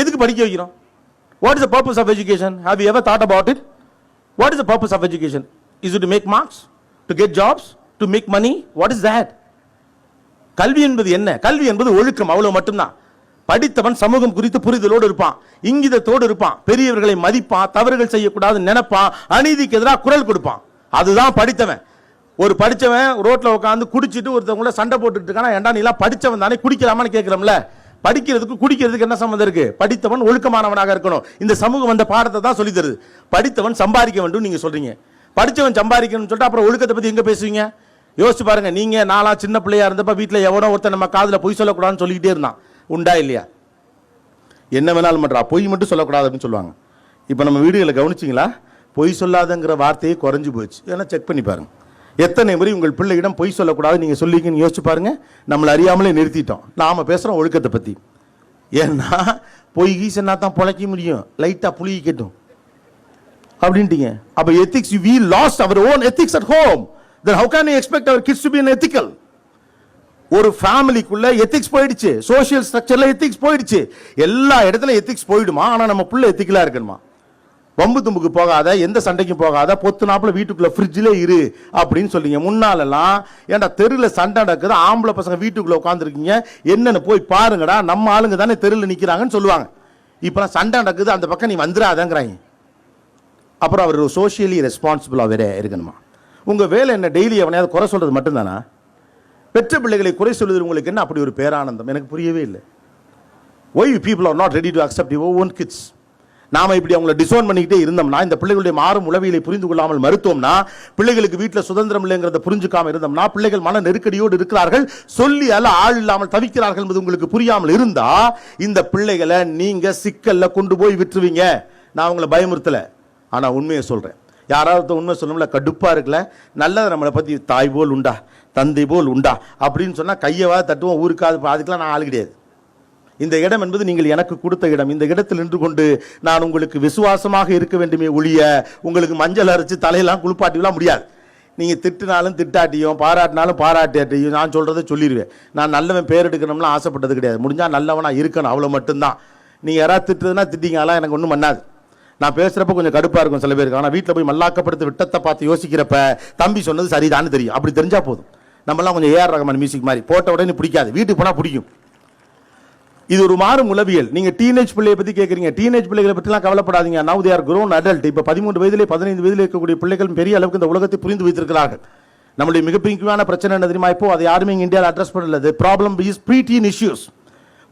எதுக்கு படிக்க வைக்கிறோம்? What is the purpose of education have you ever thought about it what is the purpose of education is to make marks to get jobs to make money what is that கல்வி என்பது என்ன? கல்வி என்பது ஒழுக்கம் அவ்வளவு மட்டும்தான். படித்தவன் சமூகம் குறித்து புரிதலோடு இருப்பான். இங்கிதத்தோடு இருப்பான். பெரியவர்களை மதிப்பான் தவறுகள் செய்யக்கூடாதுன்னு நினைப்பான். அநீதிக்கு எதிராக குரல் கொடுப்பான். அதுதான் படித்தவன். ஒரு படித்தவன் ரோட்டில் உட்காந்து குடிச்சிட்டு ஒருத்தவங்கள சண்டை போட்டுட்டு இருக்கானா? ஏன்டா நீலாம் படித்தவன் தானே? குடிக்கலாமான்னு கேட்குறோம்ல. படிக்கிறதுக்கு குடிக்கிறதுக்கு என்ன சம்மந்தம் இருக்கு? படித்தவன் ஒழுக்கமானவனாக இருக்கணும். இந்த சமூகம் அந்த பாடத்தை தான் சொல்லி தருது. படித்தவன் சம்பாதிக்க வேண்டும் நீங்க சொல்றீங்க. படித்தவன் சம்பாதிக்கணும்னு சொல்லிட்டு அப்புறம் ஒழுக்கத்தை பத்தி எங்க பேசுவீங்க? யோசிச்சு பாருங்க நீங்க நாளா சின்ன பிள்ளையா இருந்தப்ப வீட்டில் எவனோ ஒருத்தன் நம்ம காதில் பொய் சொல்லக்கூடாதுன்னு சொல்லிக்கிட்டே இருந்தான். உண்டா இல்லையா? என்ன வேணாலும் பண்றா. பொய் மட்டும் சொல்லக்கூடாது அப்படின்னு சொல்லுவாங்க. இப்போ நம்ம வீடுகளை கவனிச்சிங்களா? பொய் சொல்லாதங்கிற வார்த்தையே குறைஞ்சி போச்சு. ஏன்னா செக் பண்ணி பாருங்க. எத்தனை முறை உங்கள் பிள்ளையிடம் பொய் சொல்லக்கூடாது நீங்கள் சொல்லிங்கன்னு யோசிச்சு பாருங்க. நம்மளை அறியாமலே நிறுத்திட்டோம். நாம பேசுகிறோம் ஒழுக்கத்தை பற்றி ஏன்னா பொய் கீசன்னா தான் பொழைக்க முடியும். லைட்டா புளிக்கட்டும் அப்படின்ட்டீங்க. அப்போ ethics we lost our own ethics at home then how can you expect our kids to be ethical ஒரு ஃபேமிலிக்குள்ள எத்திக்ஸ் போயிடுச்சு. சோஷியல் ஸ்ட்ரக்சரில் எத்திக்ஸ் போயிடுச்சு. எல்லா இடத்துல எத்திக்ஸ் போயிடுமா? ஆனால் நம்ம பிள்ளை எத்திக்கலாக இருக்கணுமா? வம்பு தும்புக்கு போகாத எந்த சண்டைக்கும் போகாத பொத்து நாப்பில் வீட்டுக்குள்ளே ஃப்ரிட்ஜிலே இரு அப்படின்னு சொல்லிங்க முன்னாலெல்லாம் ஏன்டா தெருவில் சண்டை நடக்குது ஆம்பளை பசங்க வீட்டுக்குள்ளே உட்காந்துருக்கீங்க என்னென்னு போய் பாருங்கடா நம்ம ஆளுங்க தானே தெருவில் நிற்கிறாங்கன்னு சொல்லுவாங்க. இப்போலாம் சண்டை நடக்குது அந்த பக்கம் நீ வந்துடாதங்கிறாங்க அப்புறம் அவர் சோஷியலி ரெஸ்பான்சிபிளாக வேற இருக்கணுமா? உங்கள் வேலை என்ன? டெய்லி எவனையாவது குறை சொல்கிறது மட்டும்தானா? பெற்ற பிள்ளைகளை குறை சொல்வது உங்களுக்கு என்ன? அப்படி ஒரு பேரானந்தம். எனக்கு புரியவே இல்லை. Why people are not ready to accept your own kids நாம இப்படி அவங்கள டிசோன் பண்ணிக்கிட்டே இருந்தோம்னா இந்த பிள்ளைகளுடைய மாறும் உளவியலை புரிந்து கொள்ளாமல் மறுத்தோம்னா பிள்ளைகளுக்கு வீட்டில் சுதந்திரம் இல்லைங்கிறத புரிஞ்சுக்காம இருந்தோம்னா பிள்ளைகள் மன நெருக்கடியோடு இருக்கிறார்கள். சொல்லி அல்ல ஆள் இல்லாமல் தவிக்கிறார்கள் என்பது உங்களுக்கு புரியாமல் இருந்தா இந்த பிள்ளைகளை நீங்க சிக்கல்ல கொண்டு போய் விட்டுருவீங்க. நான் உங்களை பயமுறுத்தல. ஆனால் உண்மையை சொல்கிறேன் யாராவது உண்மை சொல்லணும்ல கடுப்பாக இருக்குல்ல நல்லதை நம்மளை பற்றி தாய் போல் உண்டா? தந்தை போல் உண்டா? அப்படின்னு சொன்னால் கையவா தட்டுவோம் ஊருக்காது அதுக்கெலாம் நான் ஆள் கிடையாது. இந்த இடம் என்பது நீங்கள் எனக்கு கொடுத்த இடம். இந்த இடத்தில் நின்று கொண்டு நான் உங்களுக்கு விசுவாசமாக இருக்க வேண்டுமே ஒழிய உங்களுக்கு மஞ்சள் அரைச்சி தலையெல்லாம் குளிப்பாட்டிலாம் முடியாது. நீங்கள் திட்டினாலும் திட்டாட்டியும் பாராட்டினாலும் பாராட்டியாட்டியும் நான் சொல்கிறத சொல்லிடுவேன் நான் நல்லவன் பேர் எடுக்கணும்லாம் ஆசைப்பட்டது கிடையாது. முடிஞ்சால் நல்லவனாக இருக்கணும். அவ்வளோ மட்டும்தான். நீங்கள் யாராவது திட்டுறதுனா திட்டிங்கலாம் எனக்கு ஒன்றும் பண்ணாது. நான் பேசுகிறப்ப கொஞ்சம் கடுப்பாக இருக்கும் சில பேருக்கு. ஆனால் வீட்டில் போய் மல்லாக்கப்படுத்த விட்டத்தை பார்த்து யோசிக்கிறப்ப தம்பி சொன்னது சரிதான்னு தெரியும். அப்படி தெரிஞ்சால் போதும். நம்மலாம் கொஞ்சம் ஏஆர் ரகமான் மியூசிக் மாதிரி. போட்ட உடனே பிடிக்காது. வீட்டுக்கு போனால் பிடிக்கும். இது ஒரு மாறும் உளவியல். நீங்க டீனேஜ் பிள்ளையை பத்தி கேக்குறீங்க. டீனேஜ் பிள்ளைகளை பற்றிலாம் கவலைப்படாதீங்க. Now they are grown adult. இப்ப பதிமூன்று வயதிலே பதினைந்து வயதில் இருக்கக்கூடிய பிள்ளைகள் பெரிய அளவுக்கு இந்த உலகத்தை புரிந்து வைத்திருக்கிறார்கள். நம்முடைய மிகப்பெரியமான பிரச்சனை என்ன தெரியுமா இப்போ? அதை யாருமே இங்கே இந்தியாவில் அட்ரஸ் பண்ணல. Problem is pre teen issues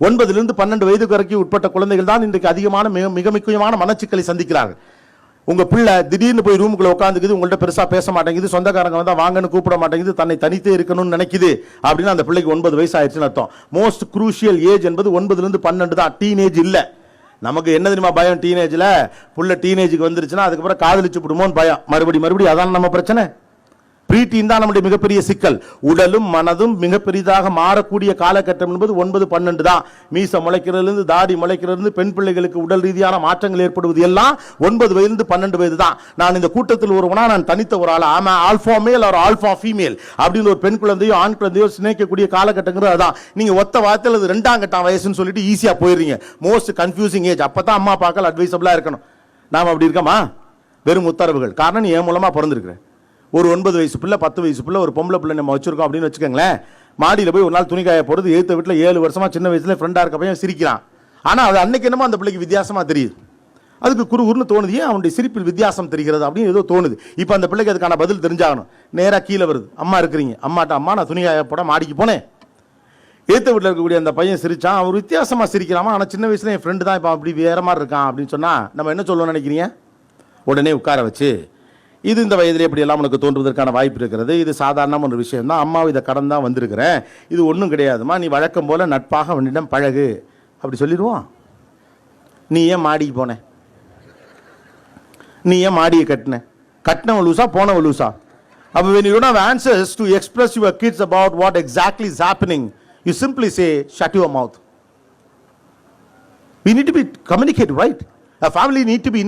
ஒன்பதுலேருந்து பன்னெண்டு வயது வரைக்கும் உட்பட்ட குழந்தைகள் தான் இன்றைக்கு அதிகமான மிக மிக முக்கியமான மனச்சிக்கலை சந்திக்கிறார்கள். உங்கள் பிள்ளை திடீர்னு போய் ரூமுக்குள்ள உட்காந்துக்குது உங்கள்ட்ட பெருசாக பேச மாட்டேங்குது சொந்தக்காரங்க வந்தால் வாங்கன்னு கூப்பிட மாட்டேங்குது தன்னை தனித்தே இருக்கணும்னு நினைக்குது அப்படின்னு அந்த பிள்ளைக்கு ஒன்பது வயசு ஆயிடுச்சுன்னு அர்த்தம். மோஸ்ட் குரூஷியல் ஏஜ் என்பது ஒன்பதுலேருந்து பன்னெண்டு தான். டீனேஜ் இல்லை. நமக்கு என்ன தெரியுமா பயம் டீனேஜில் புள்ள டீனேஜுக்கு வந்துருச்சுன்னா அதுக்கப்புறம் காதலிச்சு விடுமோன்னு பயம். மறுபடி மறுபடி அதான் நம்ம பிரச்சனை? பிரீட்டின் தான் நம்முடைய மிகப்பெரிய சிக்கல். உடலும் மனதும் மிக பெரிதாக மாறக்கூடிய காலகட்டம் என்பது ஒன்பது பன்னெண்டு தான். மீச முளைக்கிறதுலேருந்து தாடி முளைக்கிறதுலேருந்து பெண் பிள்ளைகளுக்கு உடல் ரீதியான மாற்றங்கள் ஏற்படுவது எல்லாம் ஒன்பது வயதுலேருந்து பன்னெண்டு வயது தான். நான் இந்த கூட்டத்தில் ஒருவனா நான் தனித்த ஒரு ஆள்? ஆமாம் ஆல்ஃபா மேல் ஒரு ஆல்ஃபா ஃபீமேல் அப்படின்னு ஒரு பெண் குழந்தையோ ஆண் குழந்தையோ சினைக்கக்கூடிய காலகட்டங்கிறது அதான். நீங்கள் ஒத்த வார்த்தையில் அது ரெண்டாம் கட்டம் வயசுன்னு சொல்லிட்டு ஈஸியாக போயிடுறீங்க. மோஸ்ட் கன்ஃபியூசிங் ஏஜ் அப்போ தான் அம்மா அப்பாக்கள் அட்வைசபிளாக இருக்கணும். நாம் அப்படி இருக்கமா? வெறும் உத்தரவுகள். காரணம் நீ என் மூலமாக பிறந்திருக்கிறேன் ஒரு ஒன்பது வயசு பிள்ளை பத்து வயசு பிள்ளை ஒரு பொம்பளை பிள்ளை நம்ம வச்சிருக்கோம் அப்படின்னு வச்சுக்கோங்களேன். மாடியில் போய் ஒரு நாள் துணி காய போகிறது எழுத்த வீட்டில் ஏழு வருஷமா சின்ன வயசில் ஃப்ரெண்டாக இருக்க பையன் சிரிக்கிறான். ஆனால் அது அன்னைக்கு என்னமோ அந்த பிள்ளைக்கு வித்தியாசமாக தெரியுது. அதுக்கு குறுகுறுன்னு தோணுது ஏன் அவனுடைய சிரிப்பில் வித்தியாசம் தெரிகிறது? அப்படின்னு ஏதோ தோணுது. இப்போ அந்த பிள்ளைக்கு அதுக்கான பதில் தெரிஞ்சாகணும். நேராக கீழே வருது அம்மா இருக்கிறீங்க. அம்மாட்ட அம்மா நான் துணி காய போட மாடிக்கு போனேன். ஏத்த வீட்டில் இருக்கக்கூடிய அந்த பையன் சிரிச்சான். அவர் வித்தியாசமாக சிரிக்கிறாமா ஆனால் சின்ன வயசுல என் ஃப்ரெண்டு தான் இப்போ அப்படி வேற மாதிரி இருக்கான் அப்படின்னு சொன்னால் நம்ம என்ன சொல்லணும்னு நினைக்கிறீங்க? உடனே உட்கார வச்சு இது இந்த வயதில் எப்படியெல்லாம் எல்லாம் உனக்கு தோன்றுவதற்கான வாய்ப்பு இருக்கிறது. இது சாதாரண ஒரு விஷயம் தான் அம்மா இதை கடன் தான் வந்திருக்கிறேன். இது ஒன்றும் கிடையாதுமா. நீ வழக்கம் போல் நட்பாக அவனிடம் பழகு. அப்படி சொல்லிடுவோம். நீ ஏன் மாடிக்கு போன? நீ ஏன் மாடியை கட்டின? கட்டினவன் லூசா போனவன் லூசா? அப்போ when you don't answers answers express express kids about what what exactly is happening you simply say shut mouth mouth. Need need to be communicate right? A family need to be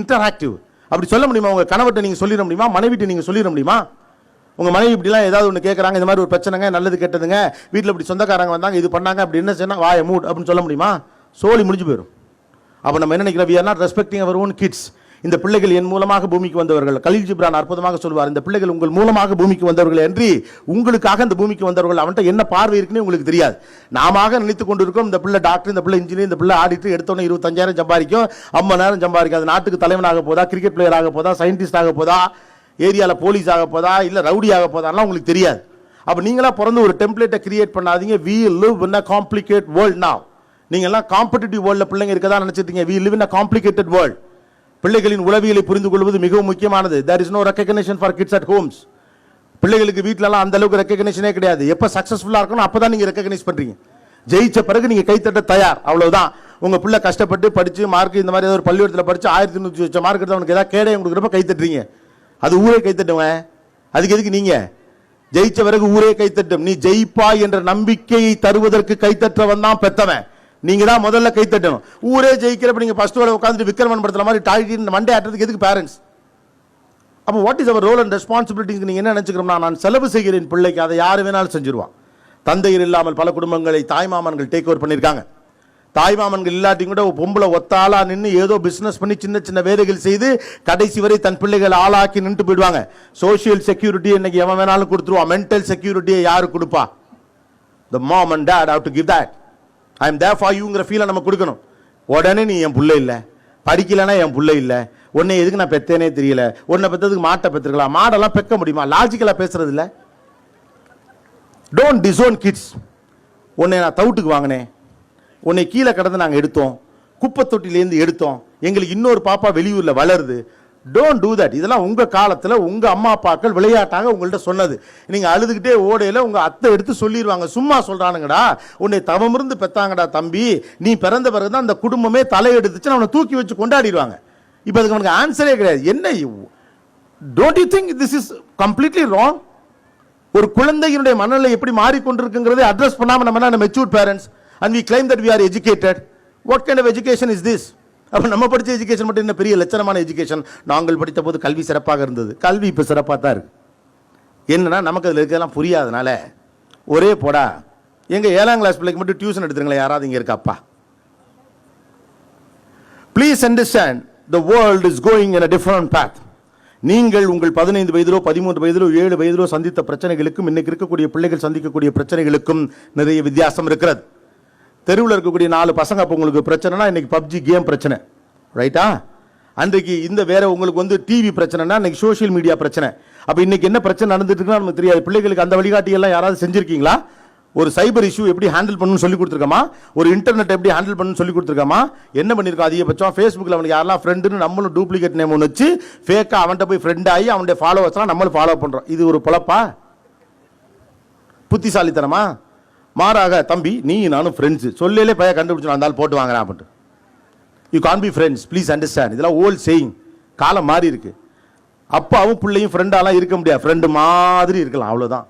அப்படி சொல்ல முடியுமா? உங்கள் கணவர்கிட்ட நீங்கள் சொல்லிட முடியுமா? மனைவிட்டு நீங்கள் சொல்லிட முடியுமா? உங்கள் மனைவி இப்படிலாம் ஏதாவது ஒன்று கேட்குறாங்க இந்த மாதிரி ஒரு பிரச்சனைங்க நல்லது கெட்டதுங்க வீட்டில் இப்படி சொந்தக்காரங்க வந்தாங்க இது பண்ணாங்க அப்படி என்ன சொன்னால் வாய மூட் அப்படின்னு சொல்ல முடியுமா? சோழி முடிஞ்சு போயிடும் அப்போ நம்ம என்ன நினைக்கிறோம்? We are not respecting our own kids இந்த பிள்ளைகள் என் மூலமாக பூமிக்கு வந்தவர்கள். கலீல் ஜிப்ரான் அற்புதமாக சொல்வார் இந்த பிள்ளைகள் உங்கள் மூலமாக பூமிக்கு வந்தவர்கள் என்று உங்களுக்காக இந்த பூமிக்கு வந்தவர்கள் அவன்கிட்ட என்ன பார்வை இருக்குன்னு உங்களுக்கு தெரியாது. நாம நினைத்து கொண்டிருக்கோம் இந்த பிள்ளை டாக்டர் இந்த பிள்ளை இன்ஜினியர் இந்த பிள்ளை ஆடிட்டு எடுத்தோன்னே இருபத்தஞ்சாயிரம் சம்பாதிக்கும் ஐம்பது நேரம் சம்பாதிக்கும். அது நாட்டுக்கு தலைவனாக போதா கிரிக்கெட் பிளேயர் ஆக போதா சயின்டிஸ்ட் ஆக போதா ஏரியாவில் போலீஸ் ஆக போதா இல்லை ரவுடி ஆக போதாலாம் உங்களுக்கு தெரியாது. அப்போ நீங்களாக பிறந்து ஒரு டெம்ப்ளேட்டை கிரியேட் பண்ணாதீங்க. We live in a complicate world now. நீங்கள்லாம் காம்படிட்டிவ் வேர்ல்டில் பிள்ளைங்க இருக்கதான் நினச்சிருக்கீங்க. We live in a complicated world பிள்ளைகளின் உளவியலை புரிந்து கொள்வது மிகவும் முக்கியமானது. There is no recognition for kids at homes பிள்ளைகளுக்கு வீட்டிலலாம் அந்த அளவுக்கு ரெக்கக்னேஷனே கிடையாது. எப்போ சக்ஸஸ்ஃபுல்லாக இருக்கணும் அப்போ தான் நீங்கள் ரெக்கக்னைஸ் பண்ணுறீங்க ஜெயிச்ச பிறகு நீங்கள் கைத்தட்ட தயார். அவ்வளோதான் உங்கள் பிள்ளை கஷ்டப்பட்டு படித்து மார்க் இந்த மாதிரி ஏதோ ஒரு பள்ளிக்கூடத்தில் படித்து ஆயிரத்தி நூற்றி வச்ச மார்க் எடுத்து அவனுக்கு ஏதாவது கேடயம் கொடுக்குறப்ப கைத்தட்டுறீங்க அது ஊரே கைத்தட்டுவேன் அதுக்கு எதுக்கு நீங்கள் ஜெயிச்ச பிறகு ஊரே கைத்தட்டும் நீ ஜெயிப்பாய் என்ற நம்பிக்கையை தருவதற்கு கைத்தற்றவன் தான் பெத்தவன். நீங்க தான் முதல்ல கைத்தட்டணும் ஊரே ஜெயிக்கிறப்ப நீங்க ஃபர்ஸ்ட் வர உட்காந்துட்டு விக்ரமன் படத்துல மாதிரி டாய்டி மண்டே ஆட்டுறதுக்கு எதுக்கு பேரண்ட்ஸ் அப்போ what is our role and ரெஸ்பான்சிபிலிட்டிக்கு நீங்கள் என்ன நினச்சிக்கிறோம்னா நான் செலவு செய்கிறேன் பிள்ளைக்கு அதை யார் வேணாலும் செஞ்சிருவான் தந்தையர் இல்லாமல் பல குடும்பங்களை தாய்மாமன்கள் டேக் ஓவர் பண்ணியிருக்காங்க. தாய்மாமன்கள் இல்லாட்டியும் கூட பொம்பளை ஒத்தாளா நின்று ஏதோ பிஸ்னஸ் பண்ணி சின்ன சின்ன வேலைகள் செய்து கடைசி வரை தன் பிள்ளைகளை ஆளாக்கி நின்று போயிடுவாங்க. சோஷியல் செக்யூரிட்டி இன்னைக்கு எவன் வேணாலும் கொடுத்துருவான் மென்டல் செக்யூரிட்டியை யாரு கொடுப்பா? The mom and dad how to give that I am there for யூங்கிற ஃபீலை நம்ம கொடுக்கணும். உடனே நீ என் பிள்ளை இல்லை. படிக்கலைன்னா என் பிள்ளை இல்லை. உன்னை எதுக்கு நான் பெத்தேனே தெரியல. உன்னை பெற்றதுக்கு மாட்டை பெற்றுக்கலாம் மாடெல்லாம் பெக்க முடியுமா? லாஜிக்கலாக பேசுறது இல்லை. டோன்ட் டிசோன் கிட்ஸ் உன்னை நான் தவுட்டுக்கு வாங்கினேன். உன்னை கீழே கடந்து நாங்கள் எடுத்தோம். குப்பை தொட்டிலேருந்து எடுத்தோம். எங்களுக்கு இன்னொரு பாப்பா வெளியூரில் வளருது. டோன்ட் டூ தட் இதெல்லாம் உங்கள் காலத்தில் உங்கள் அம்மா அப்பாக்கள் விளையாட்டாக உங்கள்கிட்ட சொன்னது. நீங்கள் அழுதுகிட்டே ஓடையில் உங்கள் அத்தை எடுத்து சொல்லிடுவாங்க சும்மா சொல்கிறானுங்கடா உன்னை தவமிருந்து பெற்றாங்கடா தம்பி. நீ பிறந்த பிறகு தான் அந்த குடும்பமே தலையெடுத்துச்சு அவனை தூக்கி வச்சு கொண்டாடிடுவாங்க. இப்போ அதுக்கு அவனுக்கு ஆன்சரே கிடையாது. என்ன don't you think this is completely wrong ஒரு குழந்தையினுடைய மனநிலை எப்படி மாறிக்கொண்டிருக்குங்கிறதை அட்ரஸ் பண்ணாம நம்ம என்ன matured parents and we claim that we are educated what kind of education is this அப்போ நம்ம படித்த எஜுகேஷன் மட்டும் என்ன? பெரிய லட்சணமான எஜுகேஷன் நாங்கள் படித்த போது கல்வி சிறப்பாக இருந்தது. கல்வி இப்போ சிறப்பாக தான் இருக்குது என்னென்னா நமக்கு அதில் இருக்கிறதெல்லாம் புரியாதனால ஒரே போடா. எங்கள் ஏழாம் கிளாஸ் பிள்ளைக்கு மட்டும் டியூஷன் எடுத்துருங்களேன். யாராவது இங்கே இருக்காப்பா please understand the world is going in a different path நீங்கள் உங்கள் பதினைந்து வயதிலோ பதிமூன்று வயதிலோ ஏழு வயதிலோ சந்தித்த பிரச்சனைகளுக்கும் இன்னைக்கு இருக்கக்கூடிய பிள்ளைகள் சந்திக்கக்கூடிய பிரச்சனைகளுக்கும் நிறைய வித்தியாசம் இருக்கிறது. தெருவில் இருக்கக்கூடிய நாலு பசங்க அப்போ உங்களுக்கு பிரச்சனைனா இன்னைக்கு பப்ஜி கேம் பிரச்சனை. ரைட்டா அன்றைக்கு இந்த வேற உங்களுக்கு வந்து டிவி பிரச்சனைனா இன்னைக்கு சோஷியல் மீடியா பிரச்சனை. அப்போ இன்னைக்கு என்ன பிரச்சனை நடந்துட்டு இருக்குன்னு நமக்கு தெரியாது. பிள்ளைகளுக்கு அந்த வழிகாட்டியெல்லாம் யாராவது செஞ்சிருக்கீங்களா? ஒரு சைபர் இஷ்யூ எப்படி ஹேண்டில் பண்ணணும்னு சொல்லி கொடுத்துருக்கோமா? ஒரு இன்டர்நெட் எப்படி ஹேண்டில் பண்ணணும்னு சொல்லி கொடுத்துருக்கோமா? என்ன பண்ணியிருக்கோம் அதிகபட்சம் ஃபேஸ்புக்கில் அவனுக்கு யாரெல்லாம் ஃப்ரெண்டுன்னு நம்மளும் டூப்ளிகேட் நேம் ஒன்று வச்சு ஃபேக்காக அவன்கிட்ட போய் ஃப்ரெண்ட் ஆகி அவனுடைய ஃபாலோவர்ஸ்லாம் நம்மளும் ஃபாலோ பண்ணுறோம் இது ஒரு பொழப்பா? புத்திசாலித்தனமா? மாறாக தம்பி நீ நானும் ஃப்ரெண்ட்ஸு சொல்லலே பையன் கண்டுபிடிச்சு நான் போட்டு வாங்குறேன் அப்படின்ட்டு. You can be friends please understand இதெல்லாம் ஓல்ட் சேயிங் காலம் மாறி இருக்கு அப்பாவும் பிள்ளையும் ஃப்ரெண்டாலாம் இருக்க முடியாது. ஃப்ரெண்டு மாதிரி இருக்கலாம். அவ்வளோதான்